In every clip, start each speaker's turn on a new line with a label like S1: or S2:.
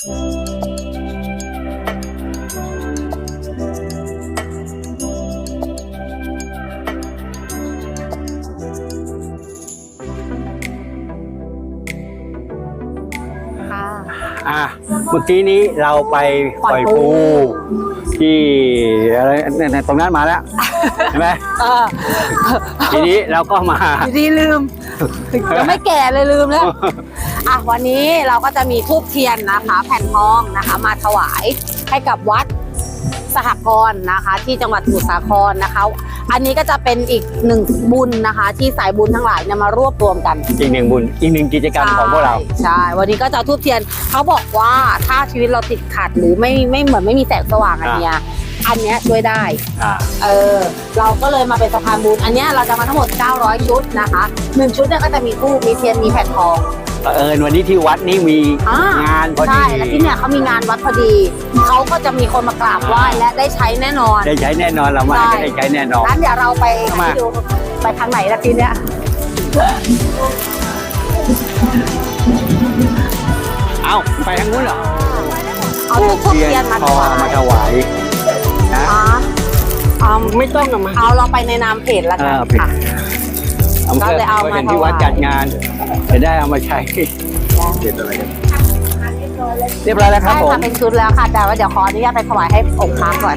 S1: ค่
S2: เมื่อกี้นี้เราไปป
S1: ปล่
S2: ล่อ
S1: อยยปู
S2: ปูที่อะไรเนี่ยตรงนั้นมาแล้วเห็นไหม
S1: เออ
S2: ทีนี้เราก็มา
S1: อยู่ดีลืมยังไม่แก่เลยลืมแล้วอะวันนี้เราก็จะมีทูบเทียนนะคะ แผ่นทองนะคะ มาถวายให้กับวัดสหกรณ์นะคะ ที่จังหวัดสมุทรสาครนะคะ อันนี้ก็จะเป็นอีกหนึ่งบุญนะคะ ที่สายบุญทั้งหลายเนี่ยมารวบรวมกัน
S2: อีกหนึ่งบุญอีกหนึ่งกิจกรรมของพวกเรา
S1: ใช่ วันนี้ก็จะเอาทูบเทียนเขาบอกว่าถ้าชีวิตเราติดขัดหรือไม่ไม่เหมือนไม่มีแสงสว่างอันเนี้ยอันเนี้ยช่วยได้
S2: อ่า
S1: เออ เราก็เลยมาเป็นสะพานบุญอันเนี้ยเราจะมาทั้งหมด 900 ชุดนะคะหนึ่งชุดเนี่ยก็จะมีทูบมีเทียน มีแผ่นทอง
S2: เอิญวันนี้ที่วัดนี้มี
S1: อ่างา
S2: นพอดี
S1: ใช่แล้วที่เนี่ยเขามีงานวัดพอดี เขาก็จะมีคนมากราบไหว้และได้ใช้แน่นอน
S2: ได้ใช้แน่นอนเรามา
S1: ใช่
S2: ก็ได้ใช้แน่นอน
S1: งั้นเดี๋ยวเราไป
S2: มา
S1: ดูไปทางไหนละทีเนี้ย
S2: เอ้าไปทางนู้นเหรอ
S1: เอาทูบเทียนมา
S2: ท
S1: ถ
S2: อง
S1: วาย
S2: มาถวายนะ
S1: อ๋อเอา
S2: ไม่ต้องเอามา
S1: เอาเราไปในนามเพจละกัน
S2: อ่าเพจ
S1: ค่ะ
S2: เอามา
S1: ก็เลยเอามา
S2: เห็นที่
S1: ถวาย
S2: วัดจัดงานจะได้เอามาใช้เรียบร้อยเรียบร้อยแล้วครับ
S1: ใช่
S2: ผม
S1: ค่ะเป็นชุดแล้วค่ะ แต่ว่าเดี๋ยวขออนุญาตไปถวายให้องค์พระก่อน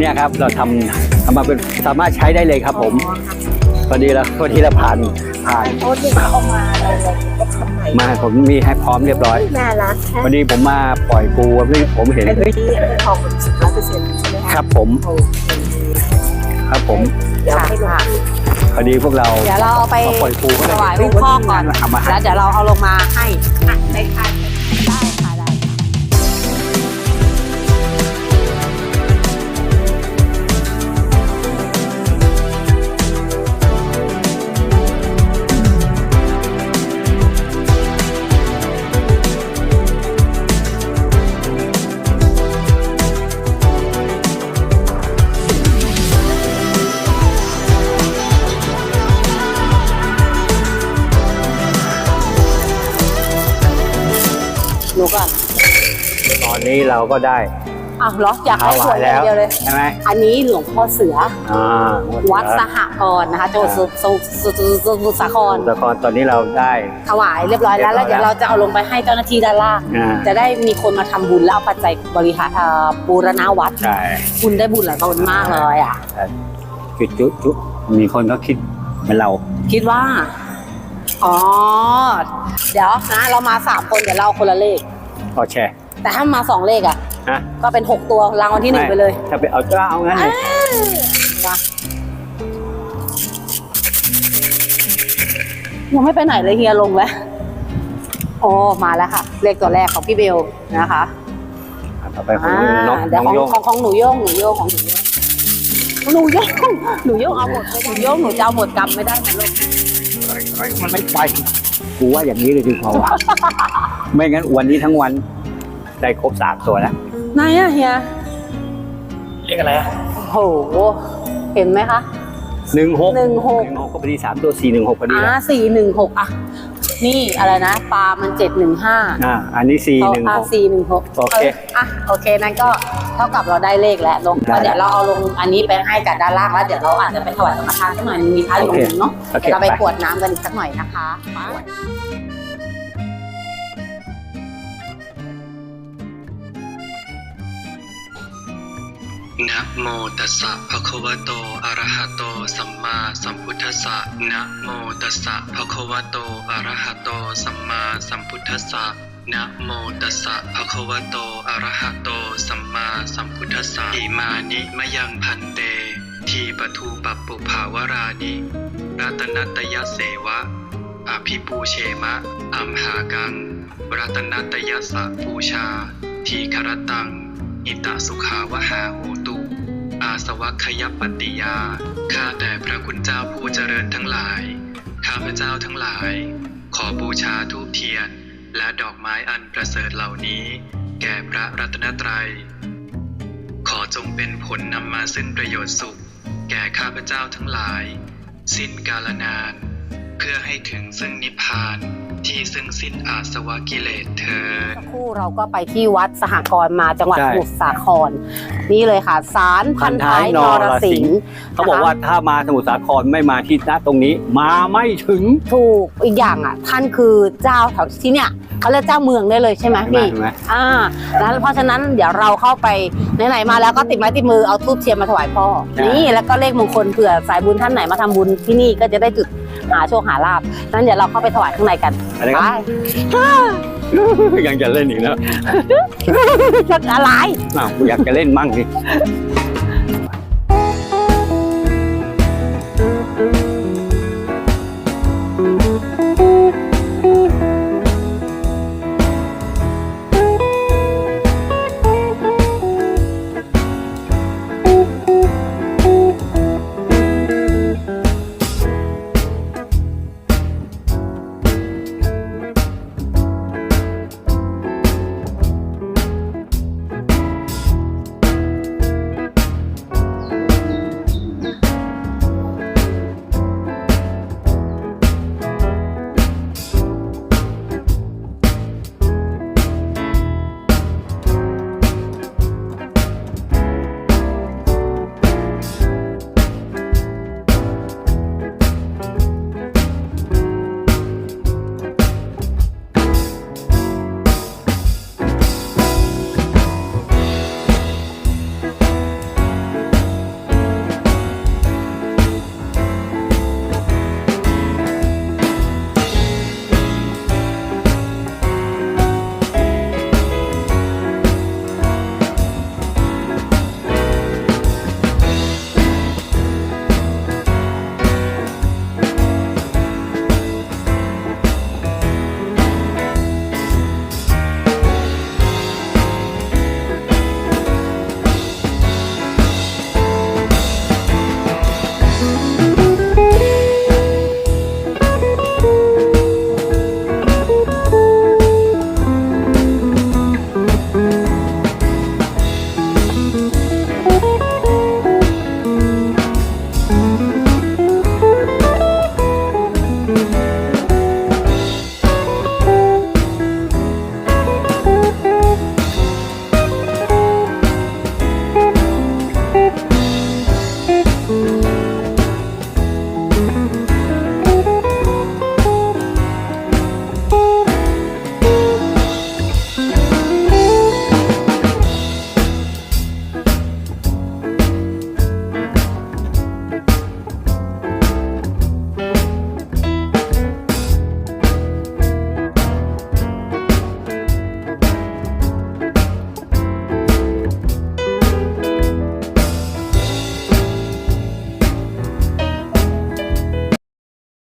S2: เนี่ยครับเราทำทำมาเป็นสามารถใช้ได้เลยครับผมพอดีแล้วพอดีเราผ่านผ่าน
S1: โอ้ยเอามาเลยก็ทำใหม่
S2: มาผมมีให้พร้อมเรียบร้อย
S1: น่ารัก
S2: พอดีผมมาปล่อยปูผมเห็น
S1: ไอ้ที่ทองมันสิบล้านเปอร์เซ็นต์ใช่ไหม
S2: ค
S1: คะ
S2: รับผม ครับผม
S1: เดี๋ยวให้ค่ะ
S2: พอดีพวกเรา
S1: เดี๋ยวเราเอาไป
S2: มาปล่อยปูก็
S1: ถ
S2: เลย
S1: วายหลวงพ่อก่อน
S2: เอามาให้
S1: แล้วเดี๋ยวเราเอาลงมาให้อะได้ค่ะได้ค่ะ นนี้
S2: เราก็ได้
S1: อ้าวเหรออยาก
S2: ถ
S1: ให้ส
S2: วา
S1: วยยอ
S2: แล้
S1: ย่าง
S2: ว
S1: เดียวเลย
S2: ใช่ไหม
S1: อันนี้หลวงพ่อเสือ
S2: อ่า
S1: วัดสหกรณ์นะคะจังหวัดสมุทรสมุทรสมุทรสาคร
S2: ละครตอนนี้เราได้
S1: ถวายเรียบร้อยแล้ว
S2: เรี
S1: แล้ว
S2: ยบร้อย
S1: เดี๋ยวเราจะเอาลงไปให้เจ้าหน้าที่ด้านล่าง
S2: อ่า
S1: จะได้มีคนมาทำบุญแล้วเอาปัจจัยบริหารเอ่อบูรณาวัด
S2: ใช่
S1: คุณได้บุญหลายตนมากเลยอะ
S2: จุดจุดจุดมีคนก็คิดเหมือนเรา
S1: คิดว่า อ๋อ เดี๋ยวนะ เรามาสามคนเดี๋ยวเราเอาคนละเลข
S2: พอแชร์
S1: แต่ถ้ามาสองเลขอะ
S2: ฮะ
S1: ก็เป็นหกตัวรางวัลที่หนึ่งไปเลย
S2: ถ้าไปเอาก็เอางั้นเลย
S1: มายังไม่ไปไหนเลยเฮียลงแล้วโอ้มาแล้วค่ะ เลขตัวแรกของพี่เบลนะคะ
S2: ต่อไปของ
S1: อ่า
S2: น้อง
S1: เดี๋ยว
S2: น้
S1: ข
S2: อ
S1: องง
S2: โยง
S1: ของของหนูโยงหนูโยงของหนูโยงหนูโยงหนูโยงเอาหมดไม่ได้หนูโยงหนูจะเอาหมดกรรมไม่ได้นะลูก
S2: มันไม่ไปกูว่าอย่างนี้เลยดีกว่าว่ะ ไม่งั้นวันนี้ทั้งวัน ได้ครบสามตัวแล้ว
S1: ไหนอะเฮีย
S2: เรียกอะไรอะ
S1: โอ้โหเห็นไหมคะ
S2: หนึ่งหก
S1: หนึ่งหก
S2: หนึ่งหก ก็พอดีสามตัวสี่หนึ่งหกพอดี
S1: อ่า
S2: นะ
S1: สี่หนึ่งหกอะนี่อะไรนะ ปลามันเจ็ดหนึ่งห้า
S2: อ่าอันนี้สี่หนึ่ง
S1: อ่า
S2: หก
S1: สี่หนึ่งหก
S2: โอเค
S1: อะโอเคนั่นก็เท่ากับเราได้เลขแล้วลง
S2: ได้
S1: ก็เดี๋ยวเราเอาลงอันนี้ไปให้กับด้านล่างแล้วเดี๋ยวเราอาจจะไปถวายสังฆทานสักหน่อยนึงมีพระอยู่ตรงนึงเนาะ
S2: โอเค
S1: เดี๋ยวเราไป
S2: ไป
S1: กรวดน้ำกันอีกสักหน่อยนะคะ
S3: นะโมตัสสะภะคะวะโต อะระหะโต สัมมาสัมพุทธัสสะ นะโมตัสสะภะคะวะโต อะระหะโต สัมมาสัมพุทธัสสะ นะโมตัสสะภะคะวะโต อะระหะโต สัมมาสัมพุทธัสสะ อิมานิมะยังพันเต ทีปทูปปุภาวรานิรัตนัตยเสวะ อภิปูเชมะ อัมหากัง รัตนัตยสะปูชา ทีครตัง อิตาสุขาวหาโห อาสวัคยปฏิยา ข้าแต่พระคุณเจ้าผู้เจริญทั้งหลาย ข้าพเจ้าทั้งหลาย ขอบูชาทูปเทียน และดอกไม้อันประเสริฐเหล่านี้ แก่พระรัตนตรัย ขอจงเป็นผลนำมาซึ่งประโยชน์สุข แก่ข้าพเจ้าทั้งหลาย สิ้นกาลนาน เพื่อให้ถึงซึ่งนิพพาน ที่ซึ่งสิ้นอาสวะกิเลสเธอญ
S1: สักครู่เราก็ไปที่วัดสหกรณ์มาจังหวัด
S2: ใช่
S1: สมุทรสาคร นี่เลยค่ะศาลพันท้ายนรสิงห์
S2: เขาบอกว่าถ้ามาสมุทรสาครไม่มาที่หน้าตรงนี้ มาไม่ถึง
S1: ถูกอีกอย่างอะ ท่านคือเจ้าแถวที่เนี่ยเขาเรียกเจ้าเมืองได้เลยใช่ไหม
S2: เห็นไหม
S1: พี่
S2: เห็นไหม
S1: อ่าแล้วเพราะฉะนั้นเดี๋ยวเราเข้าไปไหนๆมาแล้วก็ติดไม้ติดมือเอาทูบเทียนมาถวายพ่อนี่แล้วก็เลขมงคลเผื่อสายบุญท่านไหนมาทำบุญที่นี่ก็จะได้จุด หาโชคหาลาบนั้นเดี๋ยวเราเข้าไปถวายข้างในกัน
S2: อะไรครับ
S1: ไป
S2: ยังจะเล่นอีกแล้ว
S1: จะอะไร
S2: อ้าวอยากจะเล่นมั่งสิ
S1: เ